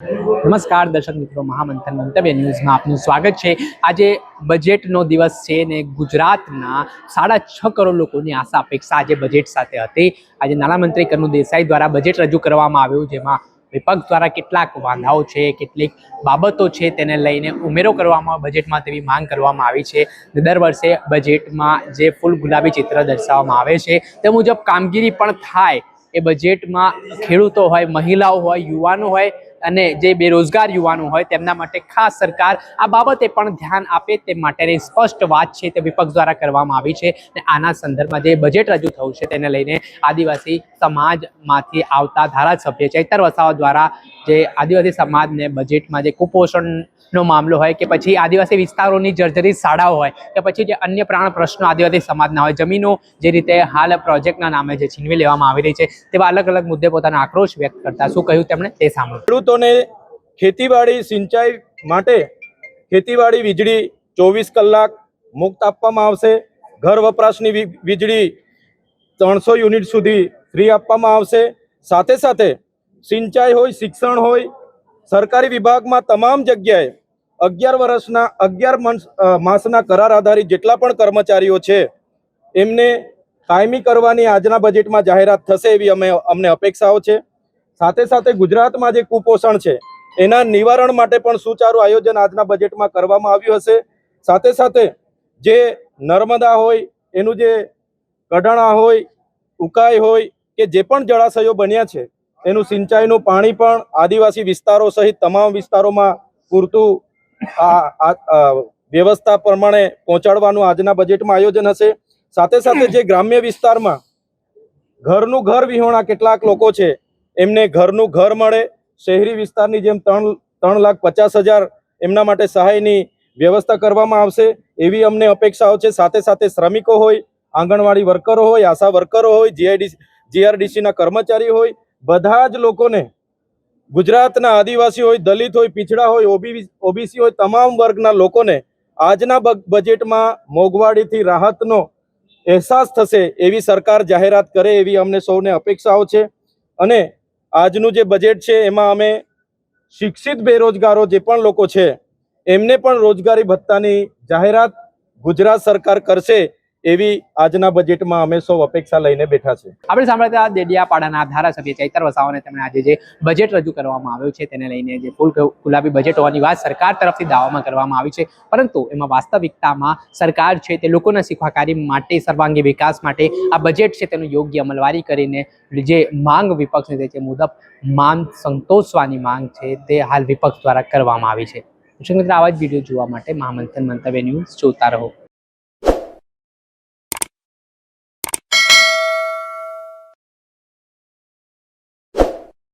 નમસ્કાર, દર્શક મિત્રો, મહામંથન મંતવ્ય ન્યૂઝમાં આપનું સ્વાગત છે. આજે બજેટનો દિવસ છે ને ગુજરાતના સાડા છ કરોડ લોકોની આશા અપેક્ષા આજે બજેટ સાથે હતી. આજે નાણામંત્રી કનુ દેસાઈ દ્વારા બજેટ રજૂ કરવામાં આવ્યું, જેમાં વિપક્ષ દ્વારા કેટલાક વાંધાઓ છે, કેટલીક બાબતો છે તેને લઈને ઉમેરો કરવામાં બજેટમાં તેવી માંગ કરવામાં આવી છે. દર વર્ષે બજેટમાં જે ફૂલ ગુલાબી ચિત્ર દર્શાવવામાં આવે છે, તે મુજબ કામગીરી પણ થાય. એ બજેટમાં ખેડૂતો હોય, મહિલાઓ હોય, યુવાનો હોય અને જે બેરોજગાર યુવાનો હોય તેમના માટે ખાસ સરકાર આ બાબતે પણ ધ્યાન આપે તે માટેની સ્પષ્ટ વાત છે તે વિપક્ષ દ્વારા કરવામાં આવી છે અને આના સંદર્ભમાં જે બજેટ રજૂ થયું છે તેને લઈને આદિવાસી સમાજમાંથી આવતા ધારાસભ્ય ચૈતર વસાવા દ્વારા જે આદિવાસી સમાજને બજેટમાં જે કુપોષણનો મામલો હોય કે પછી આદિવાસી વિસ્તારોની જર્જરિત શાળાઓ હોય કે પછી જે અન્ય પ્રાણ પ્રશ્નો આદિવાસી સમાજના હોય, જમીનો જે રીતે હાલ પ્રોજેક્ટના નામે જે છીનવી લેવામાં આવી રહી છે તેવા અલગ અલગ મુદ્દે પોતાનો આક્રોશ વ્યક્ત કરતા શું કહ્યું તેમણે તે સાંભળો. ખેડૂતોને ખેતીવાડી સિંચાઈ માટે ખેતીવાડી વીજળી ચોવીસ કલાક મુક્ત આપવામાં આવશે. ઘર વપરાશની વીજળી ત્રણસો યુનિટ સુધી ફ્રી આપવામાં આવશે. સાથે સાથે સિંચાઈ હોય, શિક્ષણ હોય, સરકારી વિભાગમાં તમામ જગ્યાએ અગિયાર વર્ષના, અગિયાર માસના કરાર આધારિત જેટલા પણ કર્મચારીઓ છે, એમને કાયમી કરવાની આજના બજેટમાં જાહેરાત થશે એવી અમે, અમને અપેક્ષાઓ છે. સાથે સાથે ગુજરાતમાં જે કુપોષણ છે, એના નિવારણ માટે પણ સુચારું આયોજન આજના બજેટમાં કરવામાં આવ્યું હશે. સાથે સાથે જે નર્મદા હોય, એનું જે કઢાણા હોય, ઉકાઈ હોય કે જે પણ જળાશયો બન્યા છે, એનું સિંચાઈનું પાણી પણ આદિવાસી વિસ્તારો સહિત તમામ વિસ્તારોમાં પૂરતું આ- વ્યવસ્થા પ્રમાણે પહોંચાડવાનું આજના બજેટમાં આયોજન હશે. સાથે સાથે જે ગ્રામ્ય વિસ્તારમાં ઘરનું ઘર વિહોણા કેટલાક લોકો છે એમને ઘરનું ઘર મળે. શહેરી વિસ્તારની જેમ ત્રણ ત્રણ લાખ પચાસ હજાર એમના માટે સહાયની વ્યવસ્થા કરવામાં આવશે. એવી અમને અપેક્ષાઓ છે. સાથે સાથે શ્રમિકો હોય, આંગણવાડી વર્કરો હોય, આશા વર્કરો હોય જીઆઈડી જીઆરડીસીના કર્મચારી હોય, બધા જ લોકોને ગુજરાતના આદિવાસી હોય, દલિત હોય, પીછડા હોય, ઓબી, ઓબીસી હોય, તમામ વર્ગના લોકોને આજના બજેટમાં મોંઘવાડીથી રાહતનો અહેસાસ થશે એવી સરકાર જાહેરાત કરે એવી અમને સૌને અપેક્ષાઓ છે. અને આજનું જે બજેટ છે, એમાં અમે શિક્ષિત બેરોજગારો જે પણ લોકો છે, એમને પણ રોજગારી ભત્તાની જાહેરાત ગુજરાત સરકાર કરશે. એવી આજના બજેટમાં અમે સૌ અપેક્ષા લઈને બેઠા છે આપણે સાંભળતા દેડિયાપાડાના ધારાસભ્ય ચૈતર વસાવાને તેમણે આજે જે બજેટ રજૂ કરવામાં આવ્યું છે તેને લઈને જે ફૂલ ગુલાબી બજેટ હોવાની વાત સરકાર તરફથી દાવામાં કરવામાં આવી છે. પરંતુ એમાં વાસ્તવિકતામાં સરકાર છે તે લોકોના શીખવાકારી માટે, સર્વાંગી વિકાસ માટે આ બજેટ છે તેનું યોગ્ય અમલવારી કરીને જે માંગ વિપક્ષની જે મુજબ માંગ સંતોષવાની માંગ છે તે હાલ વિપક્ષ દ્વારા કરવામાં આવી છે. મિત્ર, આવા જ વીડિયો જોવા માટે મહામંથન મંતવ્ય ન્યૂઝ જોતા રહો.